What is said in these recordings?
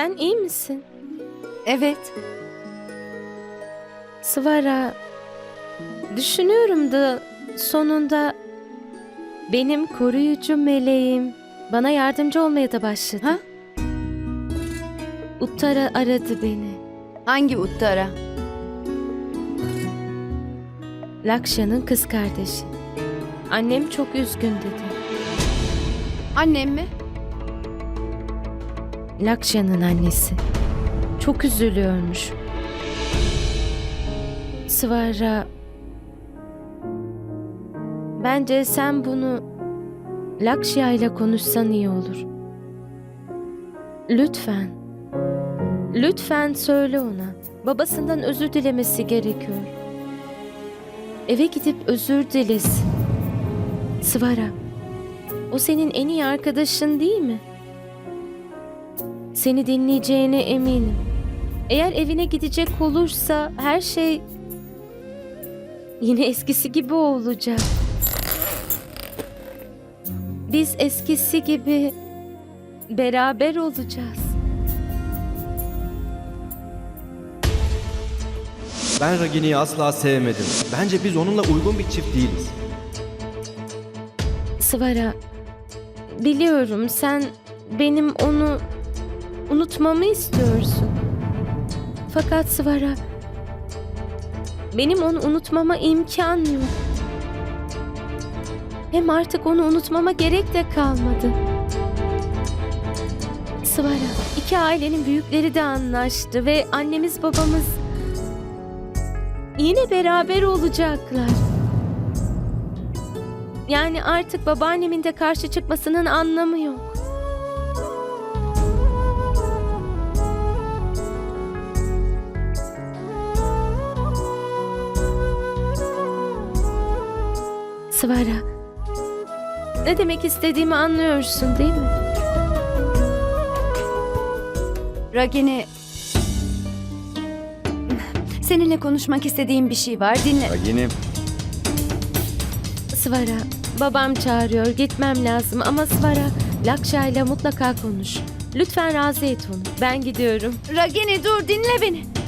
Sen iyi misin? Evet. Svara, düşünüyorum da sonunda benim koruyucu meleğim bana yardımcı olmaya da başladı. Ha? Uttara aradı beni. Hangi Uttara? Lakşa'nın kız kardeşi. Annem çok üzgün dedi. Annem mi? Lakşa'nın annesi. Çok üzülüyormuş. Svara... Bence sen bunu Lakşya ile konuşsan iyi olur. Lütfen. Lütfen söyle ona. Babasından özür dilemesi gerekiyor. Eve gidip özür dilesin. Svara. O senin en iyi arkadaşın değil mi? Seni dinleyeceğine eminim. Eğer evine gidecek olursa her şey yine eskisi gibi olacak. Biz eskisi gibi beraber olacağız. Ben Ragini'yi asla sevmedim. Bence biz onunla uygun bir çift değiliz. Svara, biliyorum sen benim onu unutmamı istiyorsun. Fakat Svara, benim onu unutmama imkan yok. Hem artık onu unutmama gerek de kalmadı. Svara, iki ailenin büyükleri de anlaştı ve annemiz babamız yine beraber olacaklar. Yani artık babaannemin de karşı çıkmasının anlamı yok. Svara, ne demek istediğimi anlıyorsun değil mi? Ragini... Seninle konuşmak istediğim bir şey var. Dinle. Ragini, Svara, babam çağırıyor. Gitmem lazım ama Svara, Lakşa ile mutlaka konuş. Lütfen razı et onu. Ben gidiyorum. Ragini dur dinle beni.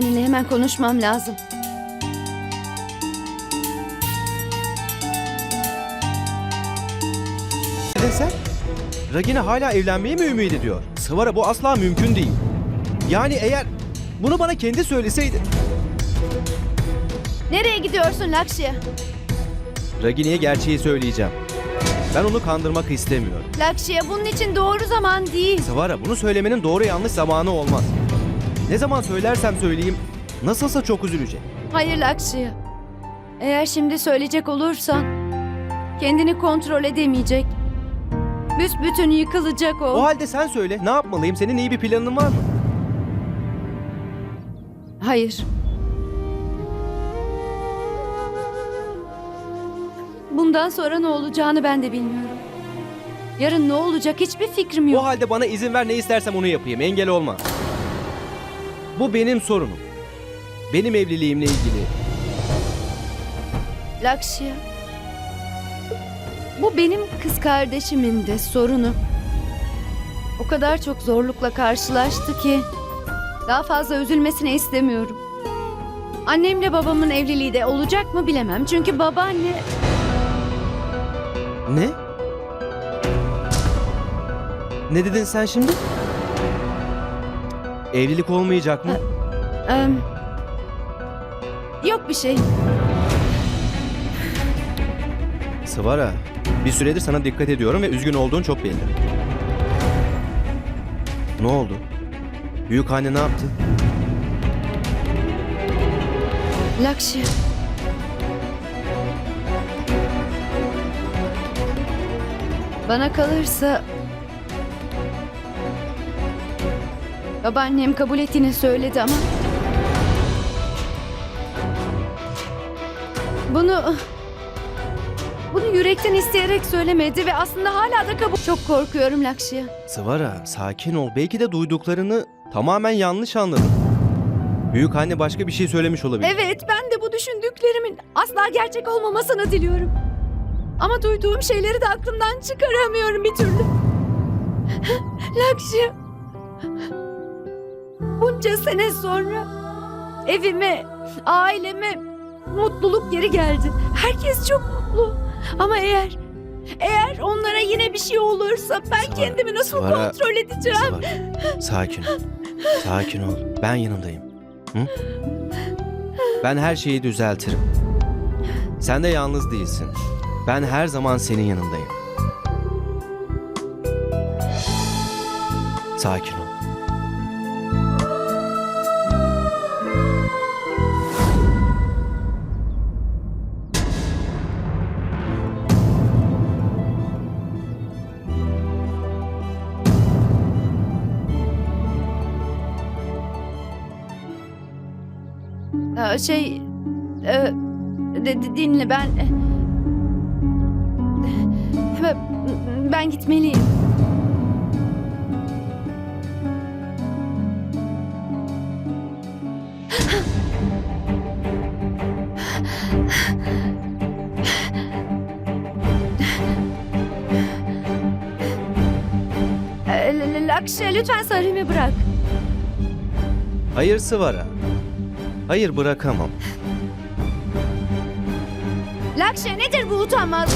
Seninle hemen konuşmam lazım. ne sen? Ragini hala evlenmeyi mi ümit ediyor? Sıvara bu asla mümkün değil. Yani eğer bunu bana kendi söyleseydi... Nereye gidiyorsun Lakşya? Ragini'ye gerçeği söyleyeceğim. Ben onu kandırmak istemiyorum. Lakşya bunun için doğru zaman değil. Sıvara bunu söylemenin doğru yanlış zamanı olmaz. Ne zaman söylersem söyleyeyim nasılsa çok üzülecek. Hayır Lakşya. Eğer şimdi söyleyecek olursan kendini kontrol edemeyecek. Büsbütün yıkılacak o. O halde sen söyle ne yapmalıyım? Senin iyi bir planın var mı? Hayır. Bundan sonra ne olacağını ben de bilmiyorum. Yarın ne olacak hiçbir fikrim O yok. halde bana izin ver ne istersem onu yapayım. Engel olma. Bu benim sorunum. Benim evliliğimle ilgili. Lakşya. Bu benim kız kardeşimin de sorunu. O kadar çok zorlukla karşılaştı ki daha fazla üzülmesini istemiyorum. Annemle babamın evliliği de olacak mı bilemem. Çünkü babaanne Ne? Ne dedin sen şimdi? Evlilik olmayacak mı? Em, yok bir şey. Sıvara, bir süredir sana dikkat ediyorum ve üzgün olduğun çok belli. Ne oldu? Büyük anne ne yaptı? Lakşya. Bana kalırsa babaannem kabul ettiğini söyledi ama bunu bunu yürekten isteyerek söylemedi ve aslında hala da kabul. Çok korkuyorum Lakşya. Sıvara, sakin ol. Belki de duyduklarını tamamen yanlış anladın. Büyük anne başka bir şey söylemiş olabilir. Evet, ben de bu düşündüklerimin asla gerçek olmamasını diliyorum. Ama duyduğum şeyleri de aklımdan çıkaramıyorum bir türlü. Lakşya. Bunca sene sonra evime, aileme mutluluk geri geldi. Herkes çok mutlu. Ama eğer eğer onlara yine bir şey olursa ben Sıvara, kendimi nasıl Sıvara, kontrol edeceğim? Sıvara, sakin ol. Sakin ol. Ben yanındayım. Hı? Ben her şeyi düzeltirim. Sen de yalnız değilsin. Ben her zaman senin yanındayım. Sakin ol. Ee, şey e, dinle ben ben, ben gitmeliyim. Ee, Lakşe lütfen sarımı bırak. Hayır Sıvara. Hayır bırakamam. Lakşe nedir bu utanmaz?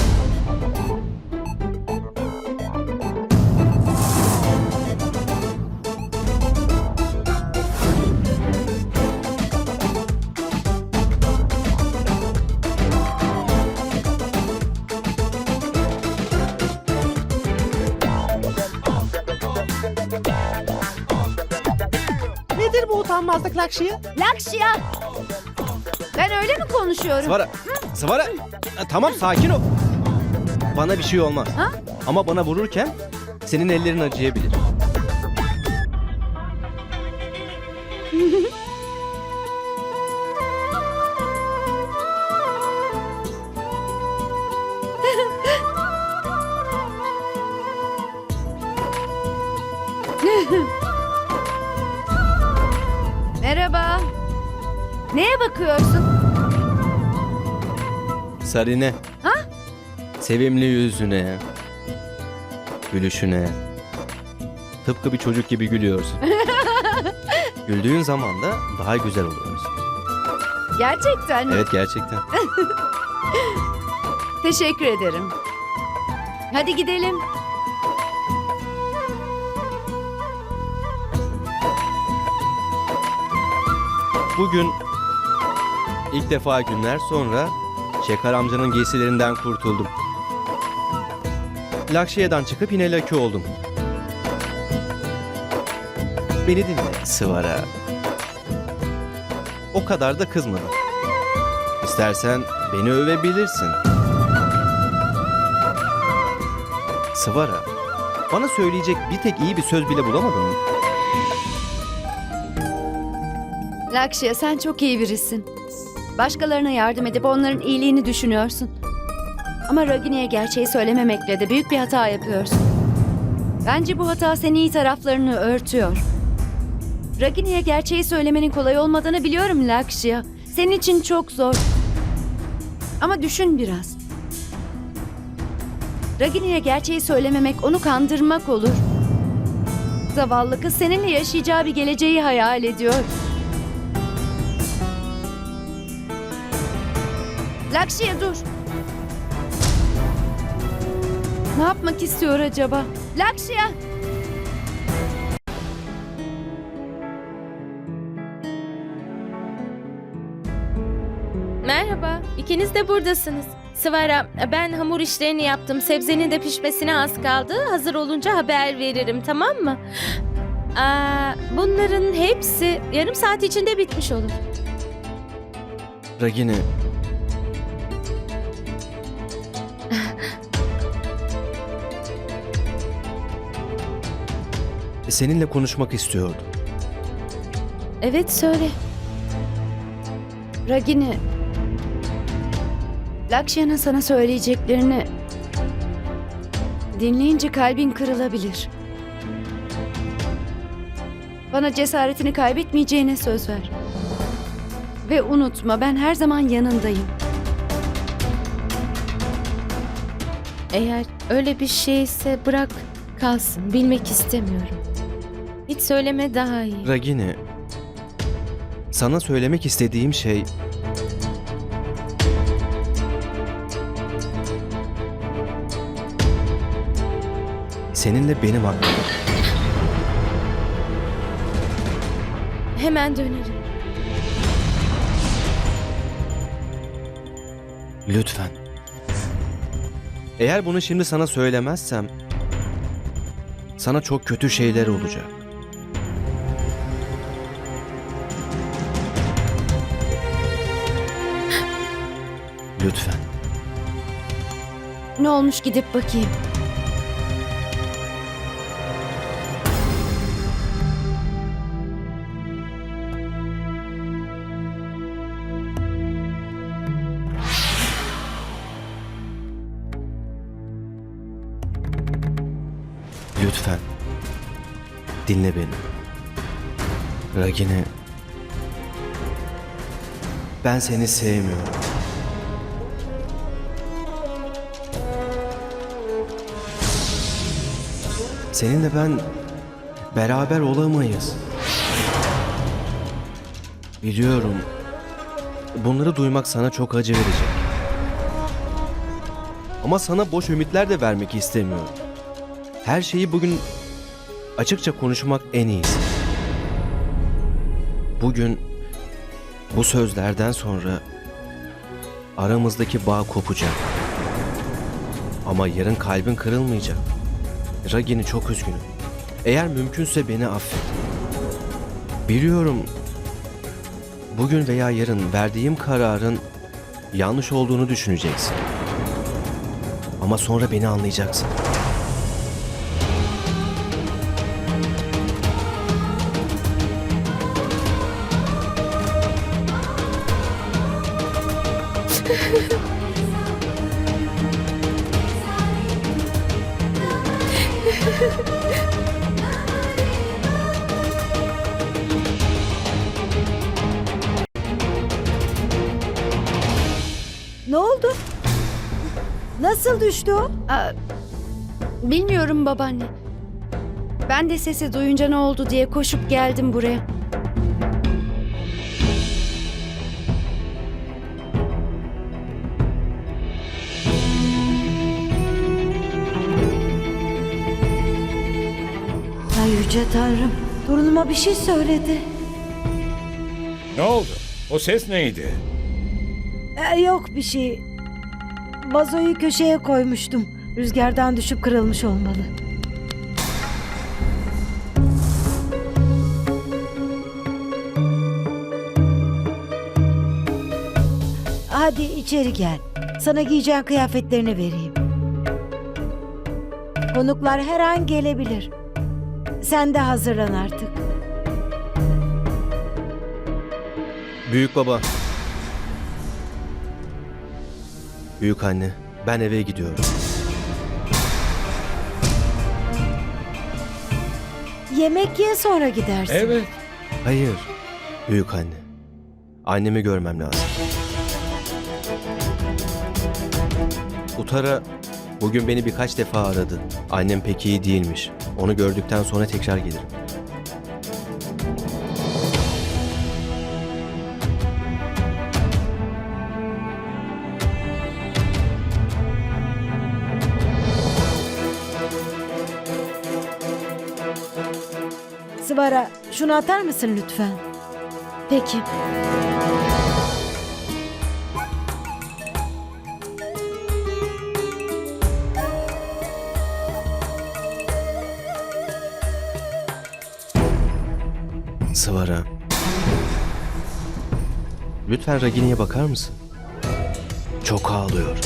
Utanmazlık Lakşi'ye? Lakşya! Ben öyle mi konuşuyorum? Sıvara. Sıvara. Ha, Tamam sakin ol. Bana bir şey olmaz. Ha? Ama bana vururken senin ellerin acıyabilir. Merhaba. Neye bakıyorsun? Sarine. Ha? Sevimli yüzüne. Gülüşüne. Tıpkı bir çocuk gibi gülüyorsun. Güldüğün zaman da daha güzel oluyorsun. Gerçekten mi? Evet gerçekten. Teşekkür ederim. Hadi gidelim. Bugün ilk defa günler sonra Şekar amcanın giysilerinden kurtuldum. Lakşiye'den çıkıp yine Laki oldum. Beni dinle Sıvara. O kadar da kızmadım. İstersen beni övebilirsin. Sıvara, bana söyleyecek bir tek iyi bir söz bile bulamadın mı? Lakşya sen çok iyi birisin. Başkalarına yardım edip onların iyiliğini düşünüyorsun. Ama Ragini'ye gerçeği söylememekle de büyük bir hata yapıyorsun. Bence bu hata senin iyi taraflarını örtüyor. Ragini'ye gerçeği söylemenin kolay olmadığını biliyorum Lakşya. Senin için çok zor. Ama düşün biraz. Ragini'ye gerçeği söylememek onu kandırmak olur. Zavallı kız seninle yaşayacağı bir geleceği hayal ediyor. Lakşya dur. Ne yapmak istiyor acaba? Lakşya! Merhaba, ikiniz de buradasınız. Sıvara, ben hamur işlerini yaptım. Sebzenin de pişmesine az kaldı. Hazır olunca haber veririm, tamam mı? Aa, bunların hepsi yarım saat içinde bitmiş olur. Ragini. Seninle konuşmak istiyordum. Evet, söyle. Ragini. Lakşya'nın sana söyleyeceklerini dinleyince kalbin kırılabilir. Bana cesaretini kaybetmeyeceğine söz ver. Ve unutma ben her zaman yanındayım. Eğer öyle bir şeyse bırak kalsın. Bilmek istemiyorum. Hiç söyleme daha iyi. Ragini, sana söylemek istediğim şey seninle benim hakkımda. Hemen dönerim. Lütfen. Eğer bunu şimdi sana söylemezsem sana çok kötü şeyler olacak. Lütfen. Ne olmuş gidip bakayım. Lütfen. Dinle beni. Ragini. Ben seni sevmiyorum. Seninle ben beraber olamayız. Biliyorum. Bunları duymak sana çok acı verecek. Ama sana boş ümitler de vermek istemiyorum. Her şeyi bugün açıkça konuşmak en iyisi. Bugün bu sözlerden sonra aramızdaki bağ kopacak. Ama yarın kalbin kırılmayacak. Ragini çok üzgünüm. Eğer mümkünse beni affet. Biliyorum bugün veya yarın verdiğim kararın yanlış olduğunu düşüneceksin. Ama sonra beni anlayacaksın. Ne oldu? Nasıl düştü o? Aa, bilmiyorum babaanne. Ben de sesi duyunca ne oldu diye koşup geldim buraya. Yüce tanrım. Torunuma bir şey söyledi. Ne oldu? O ses neydi? Ee, yok bir şey. Vazoyu köşeye koymuştum. Rüzgardan düşüp kırılmış olmalı. Hadi içeri gel. Sana giyeceğin kıyafetlerini vereyim. Konuklar her an gelebilir. Sen de hazırlan artık. Büyük baba. Büyük anne, ben eve gidiyorum. Yemek ye sonra gidersin. Evet. Hayır, büyük anne. Annemi görmem lazım. Utara bugün beni birkaç defa aradı. Annem pek iyi değilmiş. Onu gördükten sonra tekrar gelirim. Sıvara şunu atar mısın lütfen? Peki. Sıvara. Lütfen Ragini'ye bakar mısın? Çok ağlıyor.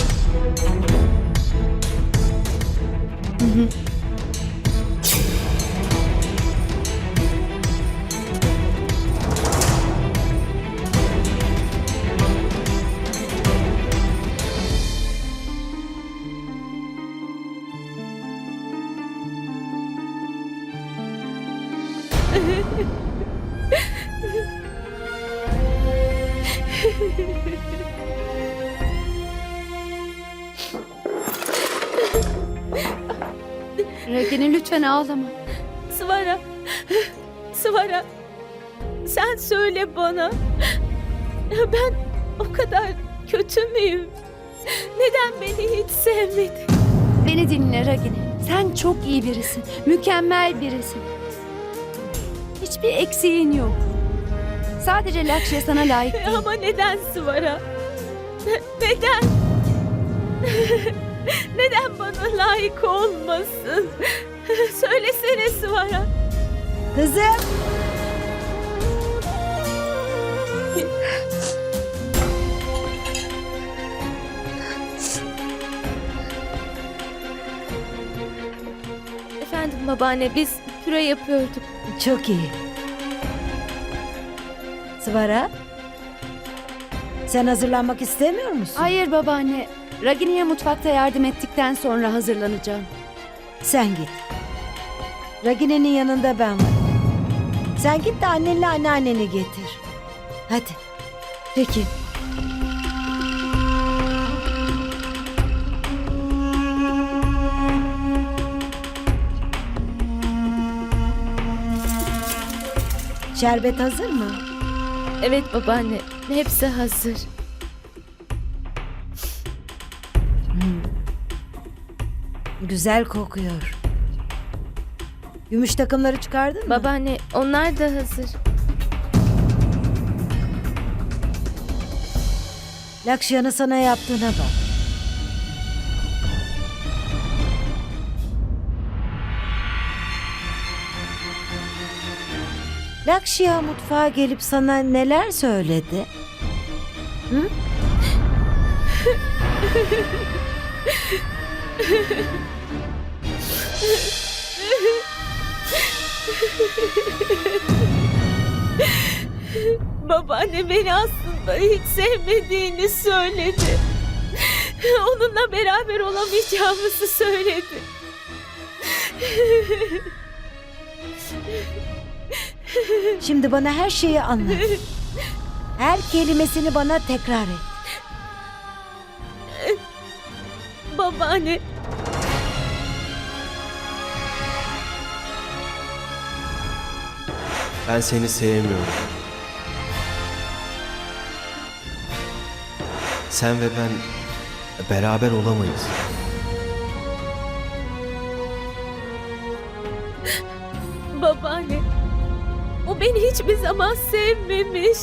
Ragini lütfen ağlama. Svara. Svara. Sen söyle bana. Ben o kadar kötü müyüm? Neden beni hiç sevmedin? Beni dinle Ragini. Sen çok iyi birisin. Mükemmel birisin. Hiçbir eksiğin yok. Sadece Lakşya sana layık değil. Ama neden Svara? Neden? Neden bana layık olmasın? Söylesene Svara. Kızım. Efendim babaanne biz püre yapıyorduk. Çok iyi. Sıvara. Sen hazırlanmak istemiyor musun? Hayır babaanne. Ragini'ye mutfakta yardım ettikten sonra hazırlanacağım. Sen git. Ragine'nin yanında ben varım. Sen git de annenle anneanneni getir. Hadi. Peki. Şerbet hazır mı? Evet babaanne hepsi hazır. Güzel kokuyor. Gümüş takımları çıkardın mı? Babaanne onlar da hazır. Lakşyan'ı sana yaptığına bak. Lakşya mutfağa gelip sana neler söyledi? Hı? Babaanne beni aslında hiç sevmediğini söyledi. Onunla beraber olamayacağımızı söyledi. Şimdi bana her şeyi anlat. Her kelimesini bana tekrar et. Babaanne Ben seni sevmiyorum. Sen ve ben beraber olamayız. babaanne. O beni hiçbir zaman sevmemiş.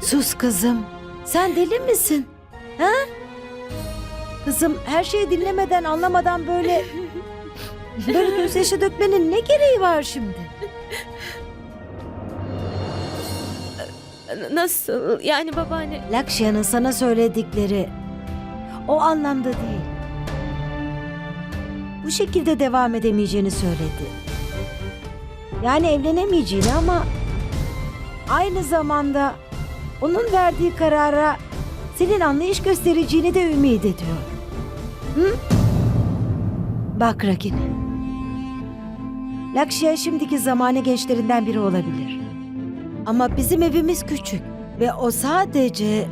Sus kızım. Sen deli misin? Ha? Kızım her şeyi dinlemeden anlamadan böyle böyle gözyaşı dökmenin ne gereği var şimdi? Nasıl? Yani babaanne Lakşya'nın sana söyledikleri o anlamda değil. Bu şekilde devam edemeyeceğini söyledi. Yani evlenemeyeceğini ama aynı zamanda onun verdiği karara senin anlayış göstereceğini de ümit ediyor. Hı? Bak Ragini. Lakşya şimdiki zamanı gençlerinden biri olabilir. Ama bizim evimiz küçük ve o sadece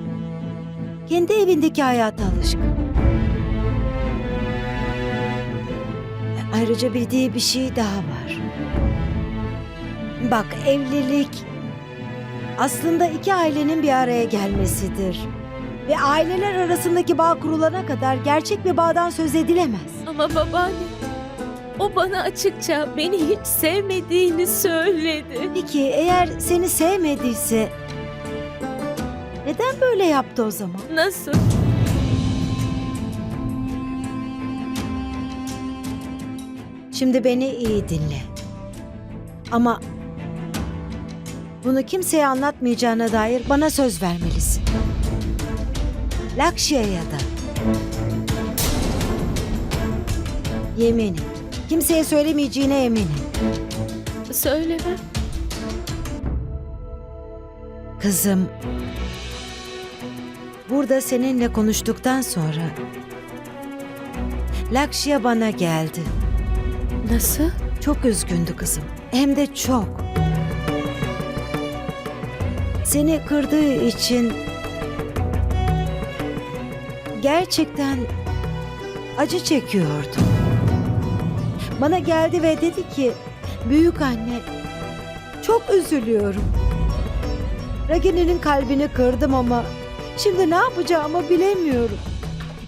kendi evindeki hayata alışkın. Ayrıca bildiği bir şey daha var. Bak evlilik aslında iki ailenin bir araya gelmesidir. Ve aileler arasındaki bağ kurulana kadar gerçek bir bağdan söz edilemez. ama babaanne o bana açıkça beni hiç sevmediğini söyledi. Peki eğer seni sevmediyse neden böyle yaptı o zaman? Nasıl? Şimdi beni iyi dinle. Ama bunu kimseye anlatmayacağına dair bana söz vermelisin. Lakşya'ya da. Yeminim. Kimseye söylemeyeceğine eminim. Söyleme. Kızım, burada seninle konuştuktan sonra Lakşya bana geldi. Nasıl? Çok üzgündü kızım. Hem de çok. seni kırdığı için gerçekten acı çekiyordum. Bana geldi ve dedi ki büyük anne çok üzülüyorum. Ragini'nin kalbini kırdım ama şimdi ne yapacağımı bilemiyorum.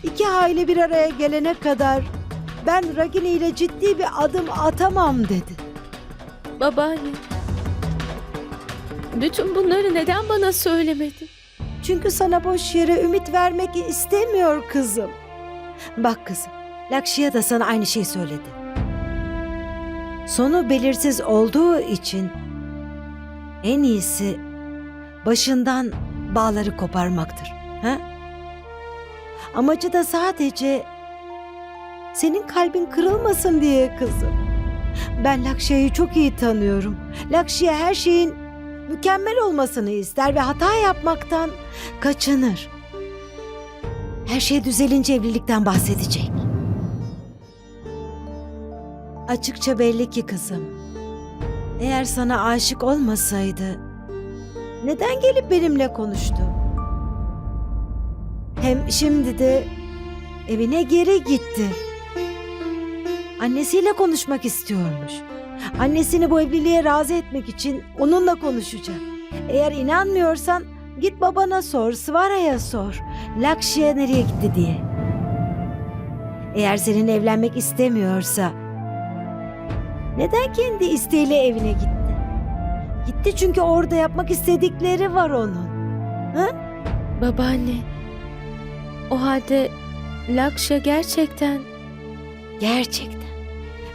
İki aile bir araya gelene kadar ben Ragini ile ciddi bir adım atamam dedi. Babaanne. Bütün bunları neden bana söylemedin? Çünkü sana boş yere ümit vermek istemiyor kızım. Bak kızım, Lakşi'ye da sana aynı şeyi söyledi. Sonu belirsiz olduğu için en iyisi başından bağları koparmaktır. Ha? Amacı da sadece senin kalbin kırılmasın diye kızım. Ben Lakşia'yı çok iyi tanıyorum. Lakşia her şeyin mükemmel olmasını ister ve hata yapmaktan kaçınır. Her şey düzelince evlilikten bahsedecek. Açıkça belli ki kızım. Eğer sana aşık olmasaydı neden gelip benimle konuştu? Hem şimdi de evine geri gitti. Annesiyle konuşmak istiyormuş. Annesini bu evliliğe razı etmek için onunla konuşacak. Eğer inanmıyorsan git babana sor, Svara'ya sor. Lakşi'ye nereye gitti diye. Eğer senin evlenmek istemiyorsa neden kendi isteğiyle evine gitti? Gitti çünkü orada yapmak istedikleri var onun. Babaanne. O halde Lakşa gerçekten Gerçekten.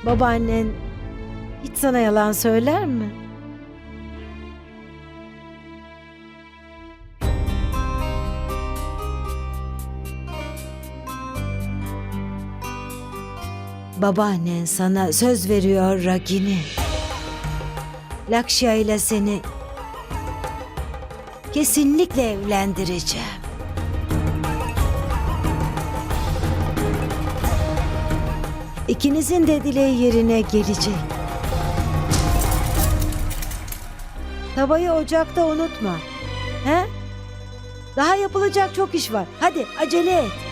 Babaannen hiç sana yalan söyler mi? Babaannen sana söz veriyor Ragini. Lakşya ile seni kesinlikle evlendireceğim. İkinizin de dileği yerine gelecek. Tavayı ocakta unutma. He? Daha yapılacak çok iş var. Hadi acele et.